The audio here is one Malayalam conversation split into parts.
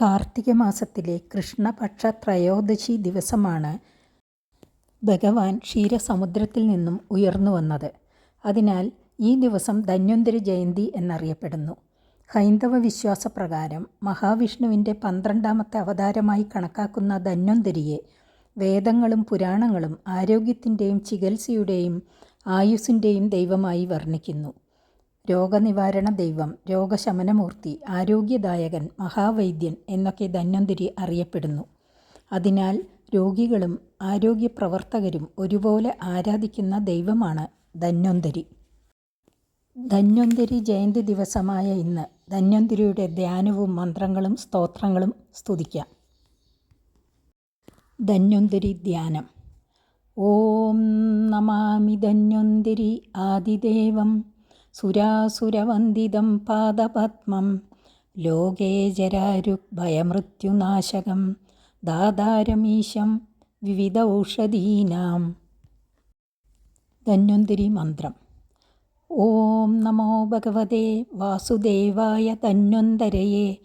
കാർത്തിക മാസത്തിലെ കൃഷ്ണപക്ഷ ത്രയോദശി ദിവസമാണ് ഭഗവാൻ ക്ഷീരസമുദ്രത്തിൽ നിന്നും ഉയർന്നു വന്നത്. അതിനാൽ ഈ ദിവസം ധന്വന്തരി ജയന്തി എന്നറിയപ്പെടുന്നു. ഹൈന്ദവ വിശ്വാസപ്രകാരം മഹാവിഷ്ണുവിന്റെ പന്ത്രണ്ടാമത്തെ അവതാരമായി കണക്കാക്കുന്ന ധന്വന്തരിയെ വേദങ്ങളും പുരാണങ്ങളും ആരോഗ്യത്തിന്റെയും ചികിത്സയുടെയും ആയുസ്സിന്റെയും ദൈവമായി വർണിക്കുന്നു. രോഗനിവാരണ ദൈവം രോഗശമനമൂർത്തി ആരോഗ്യദായകൻ മഹാവൈദ്യൻ എന്നൊക്കെ ധന്വന്തിരി അറിയപ്പെടുന്നു. അതിനാൽ രോഗികളും ആരോഗ്യ പ്രവർത്തകരും ഒരുപോലെ ആരാധിക്കുന്ന ദൈവമാണ് ധന്വന്തരി. ധന്വന്തരി ജയന്തി ദിവസമായ ഇന്ന് ധന്വന്തരിയുടെ ധ്യാനവും മന്ത്രങ്ങളും സ്തോത്രങ്ങളും സ്തുതിക്കാം. ധന്വന്തരി ധ്യാനം. ഓം നമാമി ധന്വന്തരി ആദിദേവം. സുരാസുരവന്ദിതം പാദപത്മം. ലോകേ ജരാരുഭയമൃത്യുനാശകം ദാതാരമീശം വിവിധ ഔഷധീനാം ധന്വന്തിരി മന്ത്രം. ഓം നമോ ഭഗവതേ വാസുദേവായ ധന്വന്തരയെ.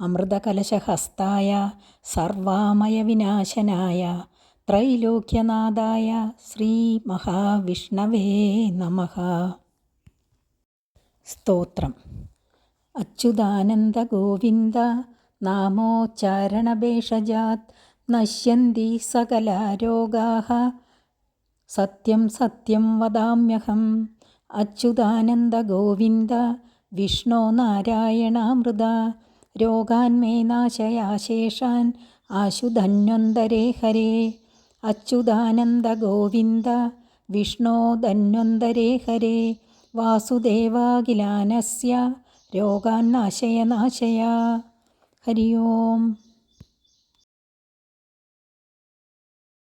അമൃതകലശഹസ്തായ സർവാമയവിനാശനായ ത്രൈലോക്യനാഥായ ശ്രീ മഹാവിഷ്ണവേ നമഃ. സ്തോത്രം. അച്യുതാനന്ദ ഗോവിന്ദ നാമോച്ചാരണഭേഷജാത് നശ്യന്തി സകലാരോഗാः സത്യം സത്യം വദാമ്യഹം. അച്യുതാനന്ദ ഗോവിന്ദ വിഷ്ണോ നാരായണാമൃത രോഗാന്മേ നാശയാശേഷാൻ ആശുധന്വന്തരേ ഹരേ. അച്യുതാനന്ദ ഗോവിന്ദ വിഷ്ണോ ധന്വന്തരേ ഹരേ. വാസുദേവാഖിലാനസ്യ രോഗാൻ നാശയ നാശയ ഹരി ഓം